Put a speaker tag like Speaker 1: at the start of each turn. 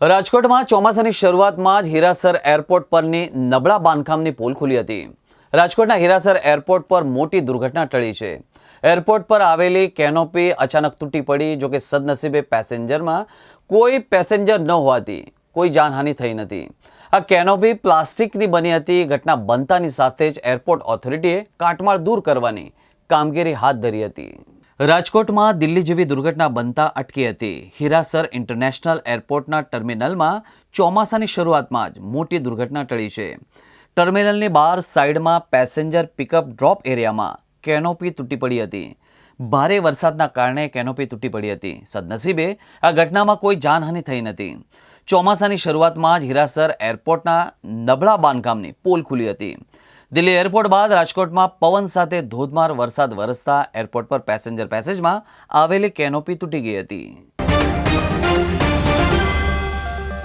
Speaker 1: રાજકોટમાં ચોમાસાની શરૂઆતમાં જ હીરાસર એરપોર્ટ પરની નબળા બાંધકામની પોલ ખુલી હતી. રાજકોટના હીરાસર એરપોર્ટ પર મોટી દુર્ઘટના ટળી છે. એરપોર્ટ પર આવેલી કેનોપી અચાનક તૂટી પડી જોકે સદનસીબે પેસેન્જરમાં કોઈ પેસેન્જર ન હોવાથી કોઈ જાનહાનિ થઈ નથી. આ કેનોપી પ્લાસ્ટિકની બની હતી. ઘટના બનતાની સાથે જ એરપોર્ટ ઓથોરિટીએ કાટમાળ દૂર કરવાની કામગીરી હાથ ધરી હતી. રાજકોટમાં દિલ્હી જેવી દુર્ઘટના બનતા અટકી હતી. હીરાસર ઇન્ટરનેશનલ એરપોર્ટના ટર્મિનલમાં ચોમાસાની શરૂઆતમાં જ મોટી દુર્ઘટના ટળી છે. ટર્મિનલની બહાર સાઈડમાં પેસેન્જર પિકઅપ ડ્રોપ એરિયામાં કેનોપી તૂટી પડી હતી. ભારે વરસાદના કારણે કેનોપી તૂટી પડી હતી. સદનસીબે આ ઘટનામાં કોઈ જાનહાનિ થઈ નથી. ચોમાસાની શરૂઆતમાં જ હીરાસર એરપોર્ટના નબળા બાંધકામની પોલ ખુલી હતી. દિલ્હી એરપોર્ટ બાદ રાજકોટમાં પવન સાથે ધોધમાર વરસાદ વરસતા એરપોર્ટ પર પેસેન્જર પેસેજમાં આવેલી કેનોપી તૂટી ગઈ હતી.